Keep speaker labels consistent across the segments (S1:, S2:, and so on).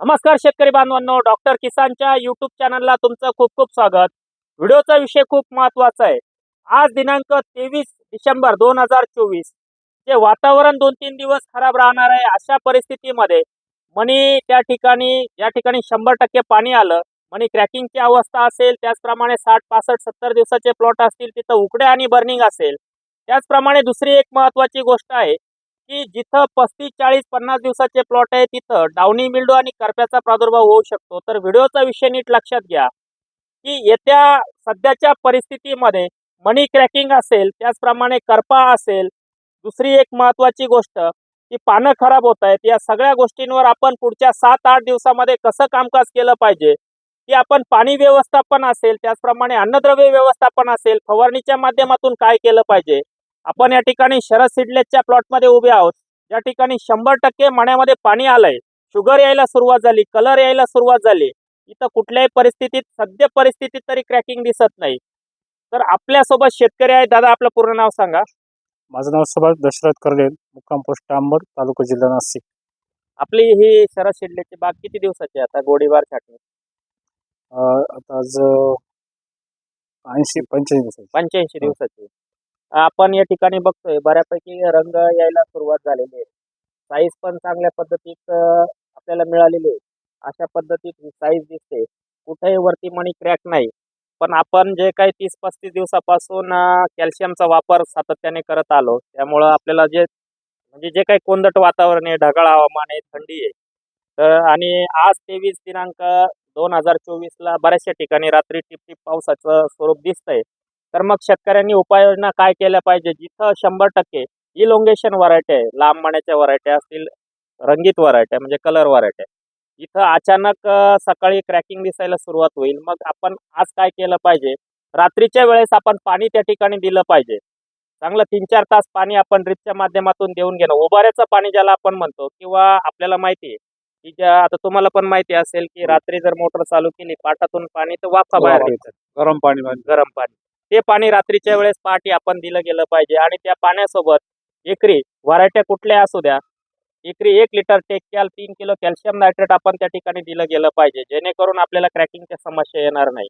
S1: नमस्कार शेतकरी बांधवांनो डॉक्टर किसानच्या युट्यूब चॅनलला तुमचं खूप खूप स्वागत. व्हिडिओचा विषय खूप महत्त्वाचा आहे. आज दिनांक तेवीस डिसेंबर दोन हजार चोवीस जे वातावरण दोन तीन दिवस खराब राहणार आहे अशा परिस्थितीमध्ये मनी त्या ठिकाणी या ठिकाणी शंभर टक्के पाणी आलं. मनी क्रॅकिंगची अवस्था असेल त्याचप्रमाणे साठ पासष्ट सत्तर दिवसाचे प्लॉट असतील तिथं उकडे आणि बर्निंग असेल. त्याचप्रमाणे दुसरी एक महत्वाची गोष्ट आहे की जिथं पस्तीस चाळीस पन्नास दिवसाचे प्लॉट आहे तिथं डाउनी मिल्डो आणि करप्याचा प्रादुर्भाव होऊ शकतो. तर व्हिडिओचा विषय नीट लक्षात घ्या की येत्या सध्याच्या परिस्थितीमध्ये मनी क्रॅकिंग असेल त्याचप्रमाणे करपा असेल दुसरी एक महत्वाची गोष्ट की पानं खराब होत आहेत या सगळ्या गोष्टींवर आपण पुढच्या सात आठ दिवसामध्ये कसं कामकाज केलं पाहिजे की आपण पाणी व्यवस्थापन असेल त्याचप्रमाणे अन्नद्रव्य व्यवस्थापन असेल फवारणीच्या माध्यमातून काय केलं पाहिजे आपण या ठिकाणी शरद सिडलेसच्या प्लॉटमध्ये उभे आहोत. या ठिकाणी शंभर टक्के मण्यामध्ये पाणी आलंय शुगर यायला सुरुवात झाली कलर यायला सुरुवात झाली इथं कुठल्याही परिस्थितीत सद्य परिस्थितीत तरी क्रॅकिंग दिसत नाही. तर आपल्यासोबत शेतकरी आहे दादा आपलं पूर्ण नाव सांगा.
S2: माझं नाव सुभाष दशरथ करडेल मुक्काम पोस्ट आंबर तालुका जिल्हा नाशिक.
S1: आपली ही शरद शिडलेची बाग किती दिवसाची आहे? आता गोडीबार छाटणी.
S2: आता ऐंशी पंच्याऐंशी दिवसाची.
S1: पंच्याऐंशी दिवसाची. आपण या ठिकाणी बघतोय बऱ्यापैकी रंग यायला सुरुवात झालेली आहे. साईज पण चांगल्या पद्धतीत आपल्याला मिळालेली आहे. अशा पद्धतीत साईज दिसते. कुठेही वरती मणी क्रॅक नाही. पण आपण जे काही तीस पस्तीस दिवसापासून कॅल्शियमचा वापर सातत्याने करत आलो त्यामुळं आपल्याला जे म्हणजे जे काही कोंदट वातावरण आहे ढगाळ हवामान आहे थंडी आहे तर आणि आज तेवीस दिनांक दोन हजार चोवीसला बऱ्याचशा ठिकाणी रात्री टिपटिप पावसाचं स्वरूप दिसतंय. तर मग शेतकऱ्यांनी उपाययोजना काय केल्या पाहिजे? जिथं शंभर टक्के इलोंगेशन व्हरायटी आहे. लांब मण्याच्या व्हरायटी असतील रंगीत व्हरायटी म्हणजे कलर व्हरायटी इथं अचानक सकाळी क्रॅकिंग दिसायला सुरुवात होईल. मग आपण आज काय केलं पाहिजे? रात्रीच्या वेळेस आपण पाणी त्या ठिकाणी दिलं पाहिजे. चांगलं तीन चार तास पाणी आपण ड्रिपच्या माध्यमातून देऊन घेणं. उभाऱ्याचं पाणी ज्याला आपण म्हणतो किंवा आपल्याला माहिती आहे की ज्या आता तुम्हाला पण माहिती असेल की रात्री जर मोटर चालू केली पाटातून पाणी तर वाफा बाहेर
S2: गरम पाणी
S1: गरम पाणी. ते पाणी रात्रीच्या वेळेस पहाटे आपण दिलं गेलं पाहिजे. आणि त्या पाण्यासोबत एकरी व्हरायट्या कुठल्या असू द्या एकरी एक लिटर टेक्याल तीन किलो कॅल्शियम नायट्रेट आपण त्या ठिकाणी दिलं गेलं पाहिजे. जेणेकरून आपल्याला क्रॅकिंगच्या समस्या येणार नाही.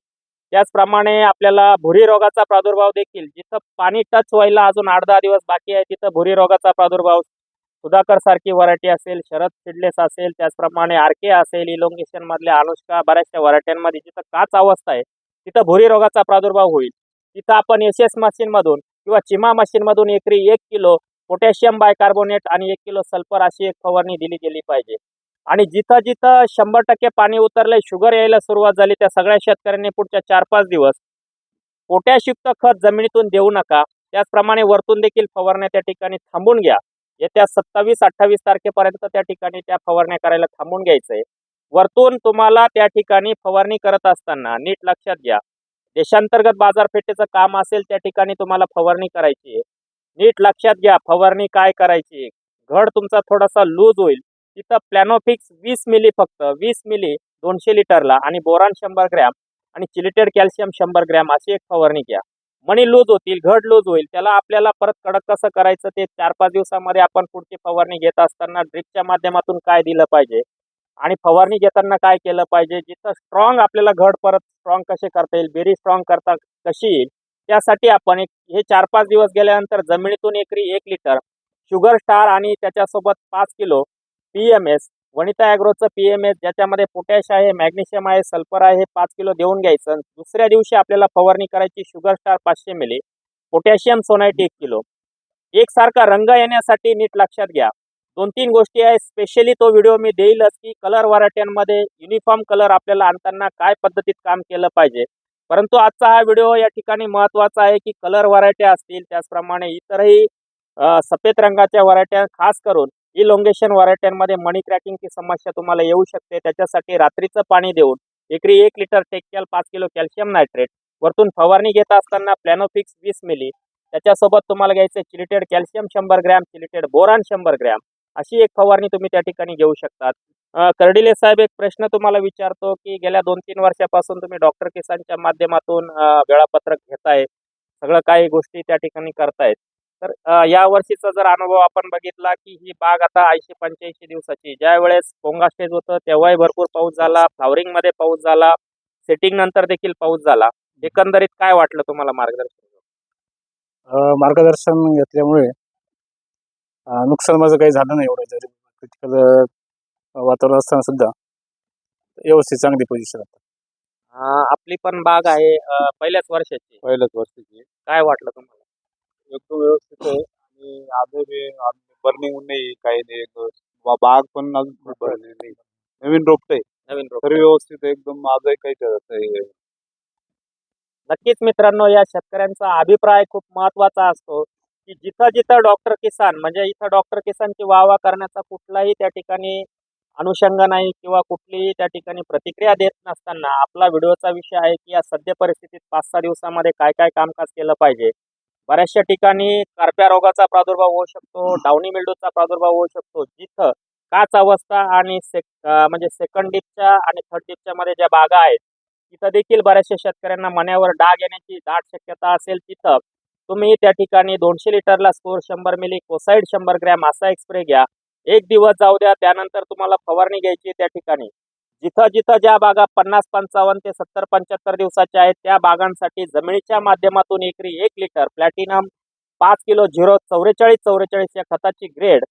S1: त्याचप्रमाणे आपल्याला भुरी रोगाचा प्रादुर्भाव देखील जिथं पाणी टच व्हायला अजून आठ दहा दिवस बाकी आहे तिथं भुरी रोगाचा प्रादुर्भाव सुधाकर सारखी व्हरायटी असेल शरद सिडलेस असेल त्याचप्रमाणे आरके असेल इलोंगेशन मधल्या अनुष्का बऱ्याचशा व्हरायट्यांमध्ये जिथं काच अवस्था आहे तिथं भुरी रोगाचा प्रादुर्भाव होईल. तिथं आपण एस एस मशीनमधून किंवा चिमा मशीनमधून एकरी एक किलो पोटॅशियम बायकार्बोनेट आणि एक किलो सल्फर अशी एक फवारणी दिली गेली पाहिजे. आणि जिथं जिथं शंभर टक्के पाणी उतरलंय शुगर यायला सुरुवात झाली त्या सगळ्या शेतकऱ्यांनी पुढच्या चार पाच दिवस पोटॅशयुक्त खत जमिनीतून देऊ नका. त्याचप्रमाणे वरतून देखील फवारण्या त्या ठिकाणी थांबून घ्या. येत्या सत्तावीस अठ्ठावीस तारखेपर्यंत त्या ठिकाणी त्या फवारण्या करायला थांबून घ्यायचंय. वरतून तुम्हाला त्या ठिकाणी फवारणी करत असताना नीट लक्षात घ्या. देशांतर्गत बाजारपेठेचं काम असेल त्या ठिकाणी तुम्हाला फवारणी करायची आहे. नीट लक्षात घ्या फवारणी काय करायची घड तुमचा थोडासा लूज होईल. तिथं प्लॅनोफिक्स वीस मिली फक्त वीस मिली दोनशे लिटरला आणि बोरान शंभर ग्रॅम आणि चिलिटेड कॅल्शियम शंभर ग्रॅम अशी एक फवारणी घ्या. मणी लूज होतील घड लूज होईल. त्याला आपल्याला परत कडक कसं करायचं ते चार पाच दिवसामध्ये आपण पुढची फवारणी घेत असताना ड्रिपच्या माध्यमातून काय दिलं पाहिजे? आणि फवारणी घेताना काय केलं पाहिजे? जिथं स्ट्रॉंग आपल्याला घड परत स्ट्रॉंग कसे करता येईल बेरी स्ट्रॉंग करता कशी येईल त्यासाठी आपण एक हे चार पाच दिवस गेल्यानंतर जमिनीतून एकरी एक लिटर शुगर स्टार आणि त्याच्यासोबत पाच kilo P M S Vanita ॲग्रोचं P M S ज्याच्यामध्ये पोटॅश आहे मॅग्नेशियम आहे सल्फर आहे हे पाच किलो देऊन घ्यायचं. दुसऱ्या दिवशी आपल्याला फवारणी करायची शुगर स्टार पाचशे मिली पोटॅशियम सोनाईट एक किलो. एकसारखा रंग येण्यासाठी नीट लक्षात घ्या. दोन तीन गोष्टी आहे स्पेशली तो व्हिडिओ मी देईलच की कलर व्हरायट्यांमध्ये युनिफॉर्म कलर आपल्याला आणताना काय पद्धतीत काम केलं पाहिजे. परंतु आजचा हा व्हिडिओ या ठिकाणी महत्त्वाचा आहे की कलर व्हरायट्या असतील त्याचप्रमाणे इतरही सफेद रंगाच्या व्हरायट्या खास करून इलोंगेशन व्हरायट्यांमध्ये मनी क्रॅकिंगची समस्या तुम्हाला येऊ शकते. त्याच्यासाठी रात्रीचं पाणी देऊन एकरी एक लिटर टेक्कॅल पाच किलो कॅल्शियम नायट्रेट वरतून फवारणी घेत असताना प्लॅनोफिक्स वीस मिली त्याच्यासोबत तुम्हाला घ्यायचं चिलिटेड कॅल्शियम शंभर ग्रॅम चिलिटेड बोरान शंभर ग्रॅम अशी एक फवारणी तुम्ही त्या ठिकाणी घेऊ शकतात. कर्डिले साहेब एक प्रश्न तुम्हाला विचारतो की गेल्या दोन तीन वर्षापासून तुम्ही डॉक्टर किसानच्या माध्यमातून वेळापत्रक घेताय सगळं काही गोष्टी त्या ठिकाणी करतायत. तर या वर्षीचा जर अनुभव आपण बघितला की ही बाग आता ऐंशी पंच्याऐंशी दिवसाची ज्या वेळेस पोंगा स्टेज होतं तेव्हाही भरपूर पाऊस झाला फ्लावरिंगमध्ये पाऊस झाला सेटिंग नंतर देखील पाऊस झाला. एकंदरीत काय वाटलं तुम्हाला मार्गदर्शन?
S2: मार्गदर्शन घेतल्यामुळे नुकसान माझं काही झालं नाही एवढं जरी क्रिटिकल वातावरण असताना सुद्धा. व्यवस्थित चांगली पोझिशन
S1: अ, आपली पण बाग आहे पहिल्याच वर्षाची.
S3: पहिल्याच वर्षीची.
S1: काय वाटलं तुम्हाला?
S3: एकदम व्यवस्थित आहे. आणि आजही बर्निंग नाही काही नाही. बाग पण अजून नाही. नवीन रोपट आहे.
S1: नवीन रोप
S3: तरी व्यवस्थित एकदम आजही काही
S1: नक्कीच मित्रांनो या शेतकऱ्यांचा अभिप्राय खूप महत्त्वाचा असतो. की जिथं जिथं डॉक्टर किसान म्हणजे इथं डॉक्टर किसानची वाहवा करण्याचा कुठलाही त्या ठिकाणी अनुषंग नाही किंवा कुठलीही त्या ठिकाणी प्रतिक्रिया देत नसताना आपला व्हिडिओचा विषय आहे की या सद्य परिस्थितीत पाच सहा दिवसामध्ये काय काय कामकाज केलं पाहिजे. बऱ्याचशा ठिकाणी कार्प्या रोगाचा प्रादुर्भाव होऊ शकतो डाउनी मिल्डूचा प्रादुर्भाव होऊ शकतो जिथं काच अवस्था आणि सेक म्हणजे सेकंड डिपच्या आणि थर्ड डिपच्या मध्ये ज्या बागा आहेत तिथं देखील बऱ्याचशा शेतकऱ्यांना मण्यावर डाग येण्याची दाट शक्यता असेल तिथं तुम्ही त्या ठिकाणी दोनशे लिटरला स्कोर शंभर मिली कोसाईड शंभर ग्रॅम असा एक स्प्रे घ्या. एक दिवस जाऊ द्या त्यानंतर तुम्हाला फवारणी घ्यायची त्या ठिकाणी. जिथं जिथं ज्या बागा पन्नास पंचावन्न ते सत्तर पंच्याहत्तर दिवसाच्या आहेत त्या बागांसाठी जमिनीच्या माध्यमातून एकरी एक लिटर प्लॅटिनम पाच किलो झिरो चौवेचाळीस चौवेचाळीस या खताची ग्रेड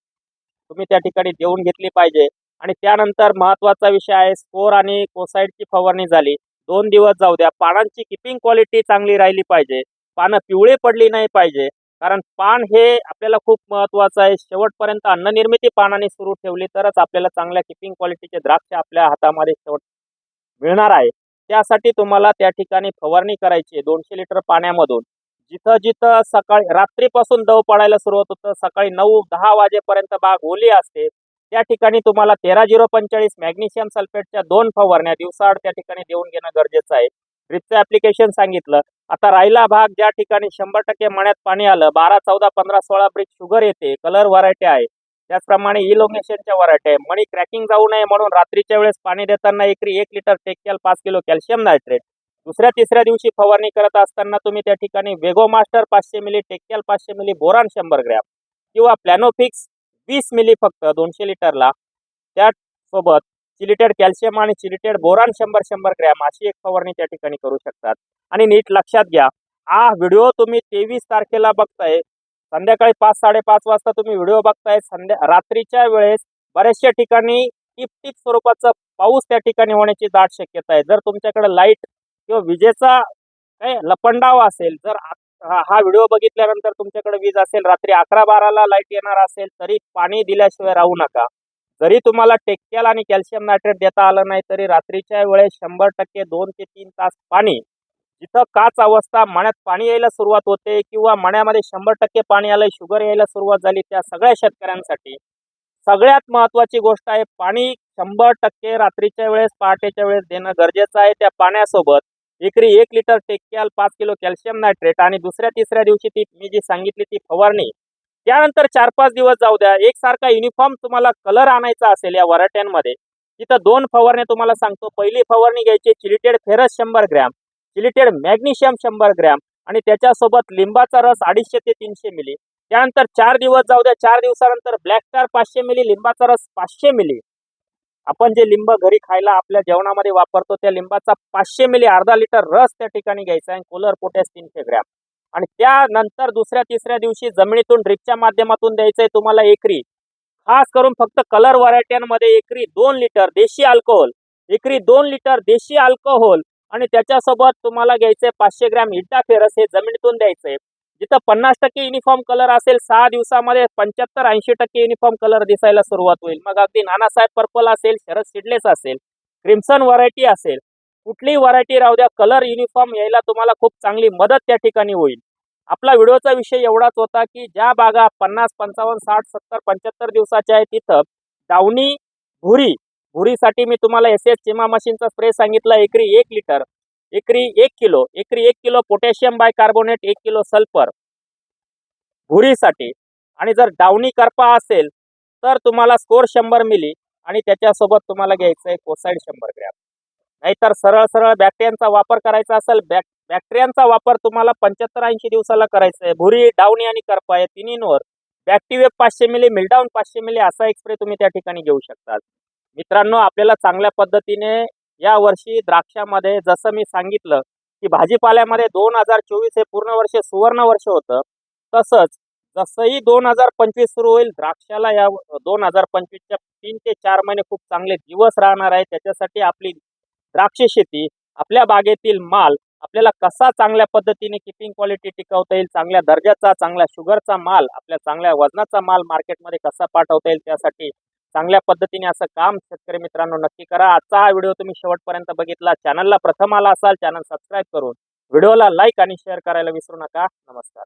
S1: तुम्ही त्या ठिकाणी देऊन घेतली पाहिजे. आणि त्यानंतर महत्त्वाचा विषय आहे स्कोर आणि कोसाईडची फवारणी झाली. दोन दिवस जाऊ द्या पानांची किपिंग क्वालिटी चांगली राहिली पाहिजे. पानं पिवळे पडली नाही पाहिजे. कारण पान हे आपल्याला खूप महत्वाचं आहे. शेवटपर्यंत अन्ननिर्मिती पानाने सुरू ठेवली तरच आपल्याला चांगल्या किपिंग क्वालिटीचे द्राक्ष आपल्या हातामध्ये शेवट मिळणार आहे. त्यासाठी तुम्हाला त्या ठिकाणी फवारणी करायची दोनशे लिटर पाण्यामधून. जिथं जिथं सकाळी रात्रीपासून दव पडायला सुरुवात होतं. सकाळी नऊ दहा वाजेपर्यंत बाग ओली असते. त्या ठिकाणी तुम्हाला तेरा झिरो पंचेचाळीस मॅग्नेशियम सल्फेटच्या दोन फवारण्या दिवसाआड त्या ठिकाणी देऊन घेणं गरजेचं आहे. ड्रिपचं ऍप्लिकेशन सांगितलं. आता राहिला भाग ज्या ठिकाणी शंभर टक्के मण्यात पाणी आलं बारा चौदा पंधरा सोळा ब्रिज शुगर येते कलर व्हरायटी आहे. त्याचप्रमाणे इलोंगेशनच्या व्हरायटी आहे. मणी क्रॅकिंग जाऊ नये म्हणून रात्रीच्या वेळेस पाणी देताना एकरी एक लिटर टेक्याल पाच किलो कॅल्शियम नायट्रेट दुसऱ्या तिसऱ्या दिवशी फवारणी करत असताना तुम्ही त्या ठिकाणी वेगो मास्टर पाचशे मिली टेक्याल पाचशे मिली बोरान शंभर ग्रॅम किंवा प्लॅनोफिक्स वीस मिली फक्त दोनशे लिटरला त्यासोबत चिलिटेड कॅल्शियम आणि चिलिटेड बोरान शंभर शंभर ग्रॅम अशी एक फवारणी त्या ठिकाणी करू शकतात. आणि नीट लक्षात घ्या हा व्हिडिओ तुम्ही तेवीस तारखेला बघताय. संध्याकाळी पाच साडेपाच वाजता तुम्ही व्हिडिओ बघताय. संध्या रात्रीच्या वेळेस बऱ्याचशा ठिकाणी टिप टिप स्वरूपाचा पाऊस त्या ठिकाणी होण्याची दाट शक्यता आहे. जर तुमच्याकडे लाइट किंवा विजेचा काय लपंडाव असेल जर हा हा व्हिडिओ बघितल्यानंतर तुमच्याकडे वीज असेल रात्री अकरा बाराला लाइट येणार असेल तरी पाणी दिल्याशिवाय राहू नका. जरी तुम्हाला टेक्कॅल आणि कॅल्शियम नायट्रेट देता आलं नाही तरी रात्रीच्या वेळेस शंभर टक्के दोन ते तीन तास पाणी जिथं काच अवस्था मण्यात पाणी यायला सुरुवात होते किंवा मण्यामध्ये शंभर टक्के पाणी आलं शुगर यायला सुरुवात झाली त्या सगळ्या शेतकऱ्यांसाठी सगळ्यात महत्वाची गोष्ट आहे पाणी शंभर टक्के रात्रीच्या वेळेस पहाटेच्या वेळेस देणं गरजेचं आहे. त्या पाण्यासोबत एकरी एक लिटर टेक्याल पाच किलो कॅल्शियम नायट्रेट आणि दुसऱ्या तिसऱ्या दिवशी ती मी जी सांगितली ती फवारणी त्यानंतर चार पाच दिवस जाऊ द्या. एकसारखा युनिफॉर्म तुम्हाला कलर आणायचा असेल या वराट्यांमध्ये तिथं दोन फवारण्या तुम्हाला सांगतो. पहिली फवारणी घ्यायची चिलिटेड फेरस शंभर ग्रॅम चिलिटेड मॅग्नेशियम शंभर ग्रॅम आणि त्याच्यासोबत लिंबाचा रस अडीचशे ते तीनशे मिली. त्यानंतर चार दिवस जाऊ द्या. चार दिवसानंतर ब्लॅक स्टार पाचशे मिली लिंबाचा रस पाचशे मिली. आपण जे लिंब घरी खायला आपल्या जेवणामध्ये वापरतो त्या लिंबाचा पाचशे मिली अर्धा लिटर रस त्या ठिकाणी घ्यायचा आहे. कोलर पोटॅस तीनशे ग्रॅम. आणि त्यानंतर दुसऱ्या तिसऱ्या दिवशी जमिनीतून ड्रिपच्या माध्यमातून द्यायचंय तुम्हाला एकरी. खास करून फक्त कलर व्हरायट्यांमध्ये एकरी दोन लिटर देशी अल्कोहोल एकरी दोन लिटर देशी अल्कोहोल आणि त्याच्यासोबत तुम्हाला घ्यायचंय पाचशे ग्रॅम फेरस हे जमिनीतून द्यायचंय. जिथं पन्नास टक्के युनिफॉर्म कलर असेल सहा दिवसामध्ये पंच्याहत्तर ऐंशी टक्के युनिफॉर्म कलर दिसायला सुरुवात होईल. मग अगदी नानासाहेब पर्पल असेल शरद सिडलेस असेल क्रिम्सन व्हरायटी असेल. कुठलीही व्हरायटी राहू द्या कलर युनिफॉर्म यायला तुम्हाला खूप चांगली मदत त्या ठिकाणी होईल. आपला व्हिडिओचा विषय एवढाच होता की ज्या बागा पन्नास पंचावन्न साठ सत्तर पंच्याहत्तर दिवसाच्या आहेत तिथं डावणी भुरी भुरीसाठी मी तुम्हाला एस एस चिमा मशीनचा स्प्रे सांगितला एकरी एक लिटर एकरी एक किलो एकरी एक किलो पोटॅशियम बाय कार्बोनेट एक किलो सल्फर भुरीसाठी. आणि जर डावणी करपा असेल तर तुम्हाला स्कोर शंभर मिली आणि त्याच्यासोबत तुम्हाला घ्यायचं आहे कोसाईड शंभर ग्रॅम. नाहीतर सरळ सरळ बॅक्टेरियांचा वापर करायचा असेल बॅक बॅक्टेरियांचा वापर तुम्हाला पंच्याहत्तर ऐंशी दिवसाला करायचा आहे. भुरी डावणी आणि करपा या तिन्हींवर बॅक्टिवेप पाचशे मिली मिलडाऊन पाचशे मिली असा एक्सप्रे तुम्ही त्या ठिकाणी घेऊ शकता मित्रांनो आपल्याला चांगल्या पद्धतीने या वर्षी द्राक्षामध्ये जसं मी सांगितलं की भाजीपाल्यामध्ये दोन हजार चोवीस हे पूर्ण वर्ष सुवर्ण वर्ष होतं तसंच जसंही दोन हजार पंचवीस सुरू होईल द्राक्षाला या दोन हजार पंचवीसच्या तीन ते चार महिने खूप चांगले दिवस राहणार आहे. त्याच्यासाठी आपली द्राक्ष शेती आपल्या बागेतील माल आपल्याला कसा चांगल्या पद्धतीने किपिंग क्वालिटी टिकवता येईल चांगल्या दर्जाचा चांगल्या शुगरचा माल आपल्या चांगल्या वजनाचा माल मार्केटमध्ये कसा पाठवता येईल त्यासाठी चांगल्या पद्धतीने असं काम शेतकरी मित्रांनो नक्की करा. आजचा हा व्हिडिओ तुम्ही शेवटपर्यंत बघितला. चॅनलला प्रथम आला असाल चॅनल सबस्क्राईब करून व्हिडिओला लाईक आणि शेअर करायला विसरू नका. नमस्कार.